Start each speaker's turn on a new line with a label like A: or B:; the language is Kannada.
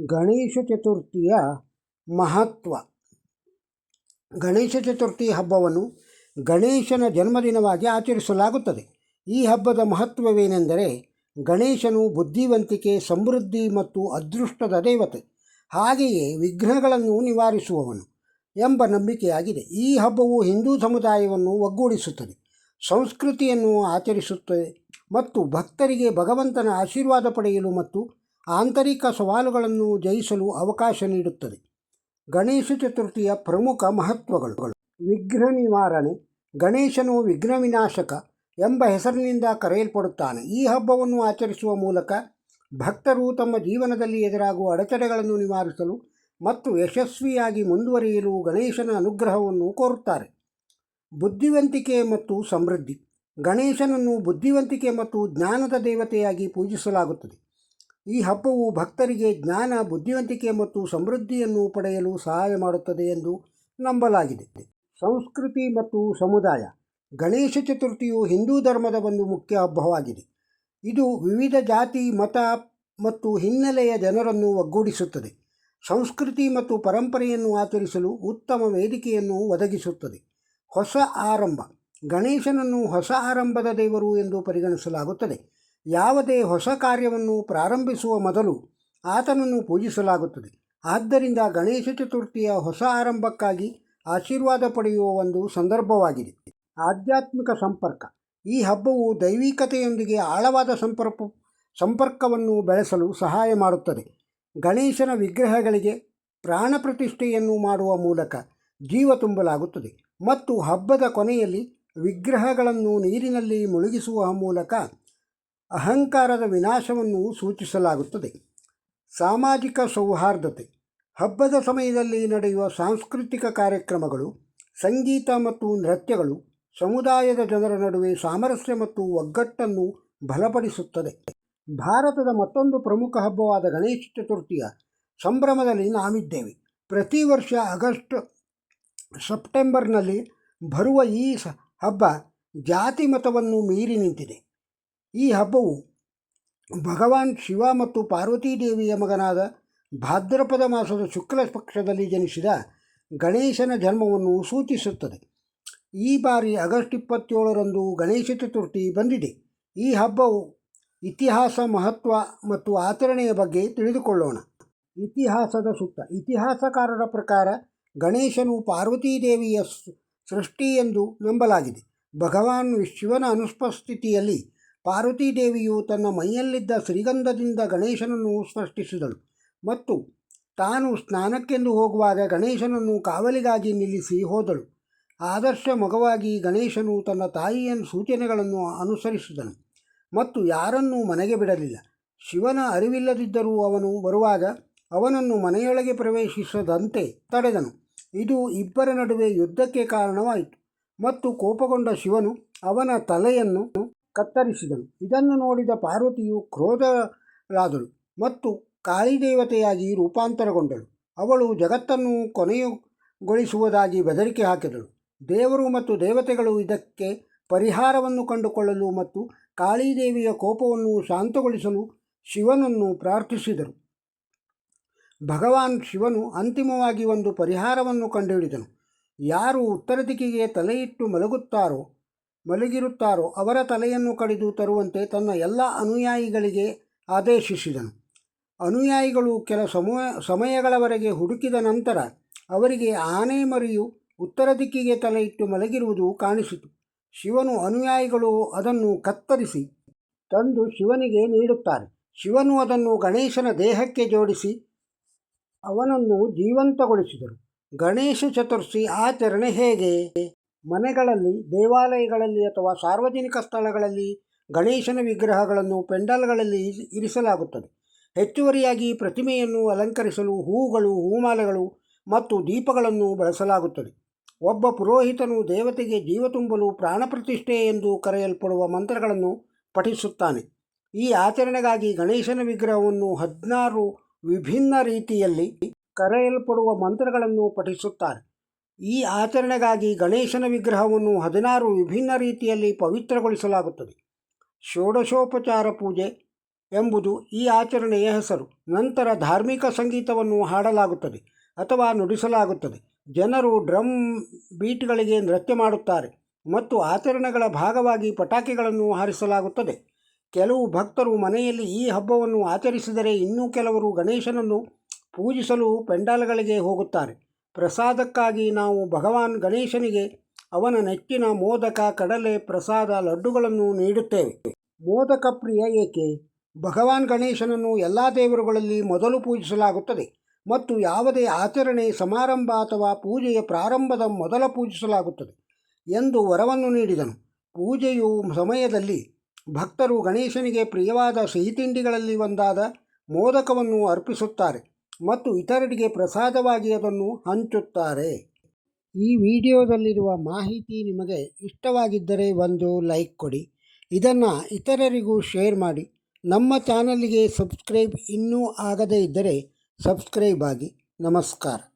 A: ಗಣೇಶ ಚತುರ್ಥಿಯ ಮಹತ್ವ. ಗಣೇಶ ಚತುರ್ಥಿ ಹಬ್ಬವನ್ನು ಗಣೇಶನ ಜನ್ಮದಿನವಾಗಿ ಆಚರಿಸಲಾಗುತ್ತದೆ. ಈ ಹಬ್ಬದ ಮಹತ್ವವೇನೆಂದರೆ ಗಣೇಶನು ಬುದ್ಧಿವಂತಿಕೆ, ಸಮೃದ್ಧಿ ಮತ್ತು ಅದೃಷ್ಟದ ದೇವತೆ. ಹಾಗೆಯೇ ವಿಘ್ನಗಳನ್ನು ನಿವಾರಿಸುವವನು ಎಂಬ ನಂಬಿಕೆಯಾಗಿದೆ. ಈ ಹಬ್ಬವು ಹಿಂದೂ ಸಮುದಾಯವನ್ನು ಒಗ್ಗೂಡಿಸುತ್ತದೆ. ಸಂಸ್ಕೃತಿಯನ್ನು ಆಚರಿಸುತ್ತದೆ ಮತ್ತು ಭಕ್ತರಿಗೆ ಭಗವಂತನ ಆಶೀರ್ವಾದ ಪಡೆಯಲು ಮತ್ತು ಆಂತರಿಕ ಸವಾಲುಗಳನ್ನು ಜಯಿಸಲು ಅವಕಾಶ ನೀಡುತ್ತದೆ. ಗಣೇಶ ಚತುರ್ಥಿಯ ಪ್ರಮುಖ ಮಹತ್ವಗಳು. ವಿಘ್ನ ನಿವಾರಣೆ, ಗಣೇಶನು ವಿಘ್ನ ವಿನಾಶಕ ಎಂಬ ಹೆಸರಿನಿಂದ ಕರೆಯಲ್ಪಡುತ್ತಾನೆ. ಈ ಹಬ್ಬವನ್ನು ಆಚರಿಸುವ ಮೂಲಕ ಭಕ್ತರು ತಮ್ಮ ಜೀವನದಲ್ಲಿ ಎದುರಾಗುವ ಅಡೆತಡೆಗಳನ್ನು ನಿವಾರಿಸಲು ಮತ್ತು ಯಶಸ್ವಿಯಾಗಿ ಮುಂದುವರಿಯಲು ಗಣೇಶನ ಅನುಗ್ರಹವನ್ನು ಕೋರುತ್ತಾರೆ. ಬುದ್ಧಿವಂತಿಕೆ ಮತ್ತು ಸಮೃದ್ಧಿ. ಗಣೇಶನನ್ನು ಬುದ್ಧಿವಂತಿಕೆ ಮತ್ತು ಜ್ಞಾನದ ದೇವತೆಯಾಗಿ ಪೂಜಿಸಲಾಗುತ್ತದೆ. ಈ ಹಬ್ಬವು ಭಕ್ತರಿಗೆ ಜ್ಞಾನ, ಬುದ್ಧಿವಂತಿಕೆ ಮತ್ತು ಸಮೃದ್ಧಿಯನ್ನು ಪಡೆಯಲು ಸಹಾಯ ಮಾಡುತ್ತದೆ ಎಂದು ನಂಬಲಾಗಿದೆ. ಸಂಸ್ಕೃತಿ ಮತ್ತು ಸಮುದಾಯ. ಗಣೇಶ ಚತುರ್ಥಿಯು ಹಿಂದೂ ಧರ್ಮದ ಒಂದು ಮುಖ್ಯ ಹಬ್ಬವಾಗಿದೆ. ಇದು ವಿವಿಧ ಜಾತಿ, ಮತ ಮತ್ತು ಹಿನ್ನೆಲೆಯ ಜನರನ್ನು ಒಗ್ಗೂಡಿಸುತ್ತದೆ. ಸಂಸ್ಕೃತಿ ಮತ್ತು ಪರಂಪರೆಯನ್ನು ಆಚರಿಸಲು ಉತ್ತಮ ವೇದಿಕೆಯನ್ನು ಒದಗಿಸುತ್ತದೆ. ಹೊಸ ಆರಂಭ. ಗಣೇಶನನ್ನು ಹೊಸ ಆರಂಭದ ದೇವರು ಎಂದು ಪರಿಗಣಿಸಲಾಗುತ್ತದೆ. ಯಾವುದೇ ಹೊಸ ಕಾರ್ಯವನ್ನು ಪ್ರಾರಂಭಿಸುವ ಮೊದಲು ಆತನನ್ನು ಪೂಜಿಸಲಾಗುತ್ತದೆ. ಆದ್ದರಿಂದ ಗಣೇಶ ಚತುರ್ಥಿಯ ಹೊಸ ಆರಂಭಕ್ಕಾಗಿ ಆಶೀರ್ವಾದ ಪಡೆಯುವ ಒಂದು ಸಂದರ್ಭವಾಗಿದೆ. ಆಧ್ಯಾತ್ಮಿಕ ಸಂಪರ್ಕ. ಈ ಹಬ್ಬವು ದೈವಿಕತೆಯೊಂದಿಗೆ ಆಳವಾದ ಸಂಪರ್ಕ ಸಂಪರ್ಕವನ್ನು ಬೆಳೆಸಲು ಸಹಾಯ ಮಾಡುತ್ತದೆ. ಗಣೇಶನ ವಿಗ್ರಹಗಳಿಗೆ ಪ್ರಾಣ ಪ್ರತಿಷ್ಠೆಯನ್ನು ಮಾಡುವ ಮೂಲಕ ಜೀವ ತುಂಬಲಾಗುತ್ತದೆ ಮತ್ತು ಹಬ್ಬದ ಕೊನೆಯಲ್ಲಿ ವಿಗ್ರಹಗಳನ್ನು ನೀರಿನಲ್ಲಿ ಮುಳುಗಿಸುವ ಮೂಲಕ ಅಹಂಕಾರದ ವಿನಾಶವನ್ನು ಸೂಚಿಸಲಾಗುತ್ತದೆ. ಸಾಮಾಜಿಕ ಸೌಹಾರ್ದತೆ. ಹಬ್ಬದ ಸಮಯದಲ್ಲಿ ನಡೆಯುವ ಸಾಂಸ್ಕೃತಿಕ ಕಾರ್ಯಕ್ರಮಗಳು, ಸಂಗೀತ ಮತ್ತು ನೃತ್ಯಗಳು ಸಮುದಾಯದ ಜನರ ನಡುವೆ ಸಾಮರಸ್ಯ ಮತ್ತು ಒಗ್ಗಟ್ಟನ್ನು ಬಲಪಡಿಸುತ್ತದೆ. ಭಾರತದ ಮತ್ತೊಂದು ಪ್ರಮುಖ ಹಬ್ಬವಾದ ಗಣೇಶ ಚತುರ್ಥಿಯ ಸಂಭ್ರಮದಲ್ಲಿ ನಾವಿದ್ದೇವೆ. ಪ್ರತಿ ವರ್ಷ ಆಗಸ್ಟ್ ಸೆಪ್ಟೆಂಬರ್ನಲ್ಲಿ ಬರುವ ಈ ಹಬ್ಬ ಜಾತಿ ಮತವನ್ನು ಮೀರಿ ನಿಂತಿದೆ. ಈ ಹಬ್ಬವು ಭಗವಾನ್ ಶಿವ ಮತ್ತು ಪಾರ್ವತೀ ದೇವಿಯ ಮಗನಾದ ಭಾದ್ರಪದ ಮಾಸದ ಶುಕ್ಲ ಪಕ್ಷದಲ್ಲಿ ಜನಿಸಿದ ಗಣೇಶನ ಜನ್ಮವನ್ನು ಸೂಚಿಸುತ್ತದೆ. ಈ ಬಾರಿ ಆಗಸ್ಟ್ ಇಪ್ಪತ್ತೇಳರಂದು ಗಣೇಶ ಚತುರ್ಥಿ ಬಂದಿದೆ. ಈ ಹಬ್ಬವು ಇತಿಹಾಸ ಮಹತ್ವ ಮತ್ತು ಆಚರಣೆಯ ಬಗ್ಗೆ ತಿಳಿದುಕೊಳ್ಳೋಣ. ಇತಿಹಾಸದ ಸುತ್ತ ಇತಿಹಾಸಕಾರರ ಪ್ರಕಾರ ಗಣೇಶನು ಪಾರ್ವತೀ ದೇವಿಯ ಸೃಷ್ಟಿ ಎಂದು ನಂಬಲಾಗಿದೆ. ಭಗವಾನ್ ಶಿವನ ಅನುಪಸ್ಥಿತಿಯಲ್ಲಿ ಪಾರ್ವತೀ ದೇವಿಯು ತನ್ನ ಮೈಯಲ್ಲಿದ್ದ ಶ್ರೀಗಂಧದಿಂದ ಗಣೇಶನನ್ನು ಸೃಷ್ಟಿಸಿದಳು ಮತ್ತು ತಾನು ಸ್ನಾನಕ್ಕೆಂದು ಹೋಗುವಾಗ ಗಣೇಶನನ್ನು ಕಾವಲಿಗಾಗಿ ನಿಲ್ಲಿಸಿ ಹೋದಳು. ಆದರ್ಶ ಮಗವಾಗಿ ಗಣೇಶನು ತನ್ನ ತಾಯಿಯ ಸೂಚನೆಗಳನ್ನು ಅನುಸರಿಸಿದನು ಮತ್ತು ಯಾರನ್ನೂ ಮನೆಗೆ ಬಿಡಲಿಲ್ಲ. ಶಿವನ ಅರಿವಿಲ್ಲದಿದ್ದರೂ ಅವನು ಬರುವಾಗ ಅವನನ್ನು ಮನೆಯೊಳಗೆ ಪ್ರವೇಶಿಸದಂತೆ ತಡೆದನು. ಇದು ಇಬ್ಬರ ನಡುವೆ ಯುದ್ಧಕ್ಕೆ ಕಾರಣವಾಯಿತು ಮತ್ತು ಕೋಪಗೊಂಡ ಶಿವನು ಅವನ ತಲೆಯನ್ನು ಕತ್ತರಿಸಿದನು. ಇದನ್ನು ನೋಡಿದ ಪಾರ್ವತಿಯು ಕ್ರೋಧರಾದಳು ಮತ್ತು ಕಾಳಿದೇವತೆಯಾಗಿ ರೂಪಾಂತರಗೊಂಡಳು. ಅವಳು ಜಗತ್ತನ್ನು ಕೊನೆಯುಗೊಳಿಸುವುದಾಗಿ ಬೆದರಿಕೆ ಹಾಕಿದಳು. ದೇವರು ಮತ್ತು ದೇವತೆಗಳು ಇದಕ್ಕೆ ಪರಿಹಾರವನ್ನು ಕಂಡುಕೊಳ್ಳಲು ಮತ್ತು ಕಾಳಿದೇವಿಯ ಕೋಪವನ್ನು ಶಾಂತಗೊಳಿಸಲು ಶಿವನನ್ನು ಪ್ರಾರ್ಥಿಸಿದರು. ಭಗವಾನ್ ಶಿವನು ಅಂತಿಮವಾಗಿ ಒಂದು ಪರಿಹಾರವನ್ನು ಕಂಡುಹಿಡಿದನು. ಯಾರು ಉತ್ತರ ದಿಕ್ಕಿಗೆ ತಲೆಯಿಟ್ಟು ಮಲಗುತ್ತಾರೋ ಮಲಗಿರುತ್ತಾರೋ ಅವರ ತಲೆಯನ್ನು ಕಡಿದು ತರುವಂತೆ ತನ್ನ ಎಲ್ಲ ಅನುಯಾಯಿಗಳಿಗೆ ಆದೇಶಿಸಿದನು. ಅನುಯಾಯಿಗಳು ಕೆಲ ಸಮಯ, ಸಮಯಗಳವರೆಗೆ ಹುಡುಕಿದ ನಂತರ ಅವರಿಗೆ ಆನೆ ಮರಿಯು ಉತ್ತರ ದಿಕ್ಕಿಗೆ ತಲೆಯಿಟ್ಟು ಮಲಗಿರುವುದು ಕಾಣಿಸಿತು. ಶಿವನು ಅನುಯಾಯಿಗಳು ಅದನ್ನು ಕತ್ತರಿಸಿ ತಂದು ಶಿವನಿಗೆ ನೀಡುತ್ತಾರೆ. ಶಿವನು ಅದನ್ನು ಗಣೇಶನ ದೇಹಕ್ಕೆ ಜೋಡಿಸಿ ಅವನನ್ನು ಜೀವಂತಗೊಳಿಸಿದರು. ಗಣೇಶ ಚತುರ್ಥಿ ಆಚರಣೆ ಹೇಗೆ? ಮನೆಗಳಲ್ಲಿ, ದೇವಾಲಯಗಳಲ್ಲಿ ಅಥವಾ ಸಾರ್ವಜನಿಕ ಸ್ಥಳಗಳಲ್ಲಿ ಗಣೇಶನ ವಿಗ್ರಹಗಳನ್ನು ಪೆಂಡಲ್ಗಳಲ್ಲಿ ಇರಿಸಲಾಗುತ್ತದೆ. ಹೆಚ್ಚುವರಿಯಾಗಿ ಪ್ರತಿಮೆಯನ್ನು ಅಲಂಕರಿಸಲು ಹೂಗಳು, ಹೂಮಾಲೆಗಳು ಮತ್ತು ದೀಪಗಳನ್ನು ಬಳಸಲಾಗುತ್ತದೆ. ಒಬ್ಬ ಪುರೋಹಿತನು ದೇವತೆಗೆ ಜೀವ ತುಂಬಲು ಪ್ರಾಣ ಪ್ರತಿಷ್ಠೆ ಎಂದು ಕರೆಯಲ್ಪಡುವ ಮಂತ್ರಗಳನ್ನು ಪಠಿಸುತ್ತಾನೆ. ಈ ಆಚರಣೆಗಾಗಿ ಗಣೇಶನ ವಿಗ್ರಹವನ್ನು ಹದಿನಾರು ವಿಭಿನ್ನ ರೀತಿಯಲ್ಲಿ ಕರೆಯಲ್ಪಡುವ ಮಂತ್ರಗಳನ್ನು ಪಠಿಸುತ್ತಾರೆ. ಈ ಆಚರಣೆಗಾಗಿ ಗಣೇಶನ ವಿಗ್ರಹವನ್ನು ಹದಿನಾರು ವಿಭಿನ್ನ ರೀತಿಯಲ್ಲಿ ಪವಿತ್ರಗೊಳಿಸಲಾಗುತ್ತದೆ. ಷೋಡಶೋಪಚಾರ ಪೂಜೆ ಎಂಬುದು ಈ ಆಚರಣೆಯ ಹೆಸರು. ನಂತರ ಧಾರ್ಮಿಕ ಸಂಗೀತವನ್ನು ಹಾಡಲಾಗುತ್ತದೆ ಅಥವಾ ನುಡಿಸಲಾಗುತ್ತದೆ. ಜನರು ಡ್ರಮ್ ಬೀಟ್ಗಳಿಗೆ ನೃತ್ಯ ಮಾಡುತ್ತಾರೆ ಮತ್ತು ಆಚರಣೆಗಳ ಭಾಗವಾಗಿ ಪಟಾಕಿಗಳನ್ನು ಹಾರಿಸಲಾಗುತ್ತದೆ. ಕೆಲವು ಭಕ್ತರು ಮನೆಯಲ್ಲಿ ಈ ಹಬ್ಬವನ್ನು ಆಚರಿಸಿದರೆ ಇನ್ನೂ ಕೆಲವರು ಗಣೇಶನನ್ನು ಪೂಜಿಸಲು ಪೆಂಡಾಲ್ಗಳಿಗೆ ಹೋಗುತ್ತಾರೆ. ಪ್ರಸಾದಕ್ಕಾಗಿ ನಾವು ಭಗವಾನ್ ಗಣೇಶನಿಗೆ ಅವನ ನೆಚ್ಚಿನ ಮೋದಕ ಕಡಲೆ ಪ್ರಸಾದ ಲಡ್ಡುಗಳನ್ನು ನೀಡುತ್ತೇವೆ. ಮೋದಕ ಪ್ರಿಯ ಏಕೆ? ಭಗವಾನ್ ಗಣೇಶನನ್ನು ಎಲ್ಲ ದೇವರುಗಳಲ್ಲಿ ಮೊದಲು ಪೂಜಿಸಲಾಗುತ್ತದೆ ಮತ್ತು ಯಾವುದೇ ಆಚರಣೆ, ಸಮಾರಂಭ ಅಥವಾ ಪೂಜೆಯ ಪ್ರಾರಂಭದ ಮೊದಲ ಪೂಜಿಸಲಾಗುತ್ತದೆ ಎಂದು ವರವನ್ನು ನೀಡಿದನು. ಪೂಜೆಯು ಸಮಯದಲ್ಲಿ ಭಕ್ತರು ಗಣೇಶನಿಗೆ ಪ್ರಿಯವಾದ ಸಿಹಿತಿಂಡಿಗಳಲ್ಲಿ ಒಂದಾದ ಮೋದಕವನ್ನು ಅರ್ಪಿಸುತ್ತಾರೆ. ಮತ್ತು ಇತರರಿಗೆ ಪ್ರಸಾದವಾಗಿ ಅದನ್ನು ಹಂಚುತ್ತಾರೆ. ಈ ವಿಡಿಯೋದಲ್ಲಿರುವ ಮಾಹಿತಿ ನಿಮಗೆ ಇಷ್ಟವಾಗಿದ್ದರೆ ಒಂದು ಲೈಕ್ ಕೊಡಿ. ಇದನ್ನು ಇತರರಿಗೂ ಶೇರ್ ಮಾಡಿ. ನಮ್ಮ ಚಾನಲ್ಗೆ ಸಬ್ಸ್ಕ್ರೈಬ್ ಇನ್ನೂ ಆಗದೇ ಇದ್ದರೆ ಸಬ್ಸ್ಕ್ರೈಬ್ ಆಗಿ. ನಮಸ್ಕಾರ.